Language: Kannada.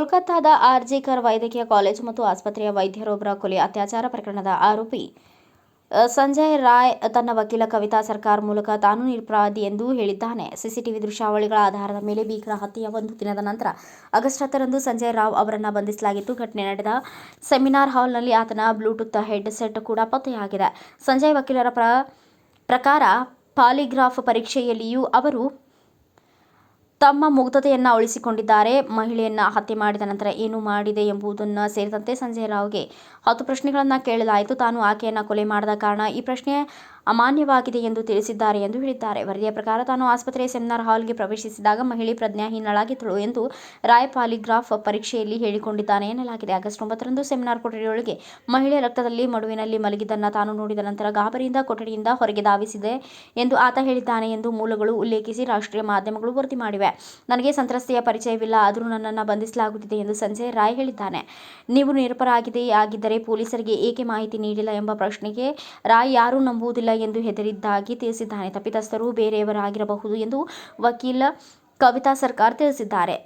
ಕೋಲಾರದ ಆರ್ಜಿಕರ್ ವೈದ್ಯಕೀಯ ಕಾಲೇಜು ಮತ್ತು ಆಸ್ಪತ್ರೆಯ ವೈದ್ಯರೊಬ್ಬರ ಕೊಲೆ ಅತ್ಯಾಚಾರ ಪ್ರಕರಣದ ಆರೋಪಿ ಸಂಜಯ್ ರಾಯ್ ತನ್ನ ವಕೀಲ ಕವಿತಾ ಸರ್ಕಾರ್ ಮೂಲಕ ತಾನು ನಿರಪರಾಧಿ ಎಂದು ಹೇಳಿದ್ದಾನೆ. ಸಿಸಿಟಿವಿ ದೃಶ್ಯಾವಳಿಗಳ ಆಧಾರದ ಮೇಲೆ ಭೀಕರ ಹತ್ಯೆಯ ಒಂದು ದಿನದ ನಂತರ ಆಗಸ್ಟ್ ಹತ್ತರಂದು ಸಂಜಯ್ ರಾವ್ ಅವರನ್ನು ಬಂಧಿಸಲಾಗಿತ್ತು. ಘಟನೆ ನಡೆದ ಸೆಮಿನಾರ್ ಹಾಲ್ನಲ್ಲಿ ಆತನ ಬ್ಲೂಟೂತ್ ಹೆಡ್ ಸೆಟ್ ಕೂಡ ಪತ್ತೆಯಾಗಿದೆ. ಸಂಜಯ್ ವಕೀಲರ ಪ್ರ, ಪ್ರಕಾರ ಪಾಲಿಗ್ರಾಫ್ ಪರೀಕ್ಷೆಯಲ್ಲಿಯೂ ಅವರು ತಮ್ಮ ಮುಗ್ಧತೆಯನ್ನ ಉಳಿಸಿಕೊಂಡಿದ್ದಾರೆ. ಮಹಿಳೆಯನ್ನ ಹತ್ಯೆ ಮಾಡಿದ ನಂತರ ಏನು ಮಾಡಿದೆ ಎಂಬುದನ್ನು ಸೇರಿದಂತೆ ಸಂಜಯ್ ರಾವ್ಗೆ ಹತ್ತು ಪ್ರಶ್ನೆಗಳನ್ನು ಕೇಳಲಾಯಿತು. ತಾನು ಆಕೆಯನ್ನ ಕೊಲೆ ಮಾಡದ ಕಾರಣ ಈ ಪ್ರಶ್ನೆ ಅಮಾನ್ಯವಾಗಿದೆ ಎಂದು ತಿಳಿಸಿದ್ದಾರೆ ಎಂದು ಹೇಳಿದ್ದಾರೆ. ವರದಿಯ ಪ್ರಕಾರ ತಾನು ಆಸ್ಪತ್ರೆಯ ಸೆಮಿನಾರ್ ಹಾಲ್ಗೆ ಪ್ರವೇಶಿಸಿದಾಗ ಮಹಿಳೆ ಪ್ರಜ್ಞಾಹೀನಳಾಗಿದ್ದಳು ಎಂದು ರಾಯ್ ಪಾಲಿಗ್ರಾಫ್ ಪರೀಕ್ಷೆಯಲ್ಲಿ ಹೇಳಿಕೊಂಡಿದ್ದಾನೆ ಎನ್ನಲಾಗಿದೆ. ಆಗಸ್ಟ್ ಒಂಬತ್ತರಂದು ಸೆಮಿನಾರ್ ಕೊಠಡಿಯೊಳಗೆ ಮಹಿಳೆ ರಕ್ತದಲ್ಲಿ ಮಡುವಿನಲ್ಲಿ ಮಲಗಿದ್ದನ್ನು ತಾನು ನೋಡಿದ ನಂತರ ಗಾಬರಿಯಿಂದ ಕೊಠಡಿಯಿಂದ ಹೊರಗೆ ಧಾವಿಸಿದೆ ಎಂದು ಆತ ಹೇಳಿದ್ದಾನೆ ಎಂದು ಮೂಲಗಳು ಉಲ್ಲೇಖಿಸಿ ರಾಷ್ಟ್ರೀಯ ಮಾಧ್ಯಮಗಳು ವರದಿ ಮಾಡಿವೆ. ನನಗೆ ಸಂತ್ರಸ್ತೆಯ ಪರಿಚಯವಿಲ್ಲ, ಆದರೂ ನನ್ನನ್ನು ಬಂಧಿಸಲಾಗುತ್ತಿದೆ ಎಂದು ಸಂಜಯ್ ರಾಯ್ ಹೇಳಿದ್ದಾನೆ. ನೀವು ನಿರಪರಾಗಿದೆ ಆಗಿದ್ದರೆ ಪೊಲೀಸರಿಗೆ ಏಕೆ ಮಾಹಿತಿ ನೀಡಿಲ್ಲ ಎಂಬ ಪ್ರಶ್ನೆಗೆ ರಾಯ್ ಯಾರೂ ನಂಬುವುದಿಲ್ಲ ಎಂದು ಹೆದರಿದ್ದಾಗಿ ತಿಳಿಸಿದ್ದಾನೆ. ತಪ್ಪಿತಸ್ಥರು ಬೇರೆಯವರಾಗಿರಬಹುದು ಎಂದು ವಕೀಲ ಕವಿತಾ ಸರ್ಕಾರ್ ತಿಳಿಸಿದ್ದಾರೆ.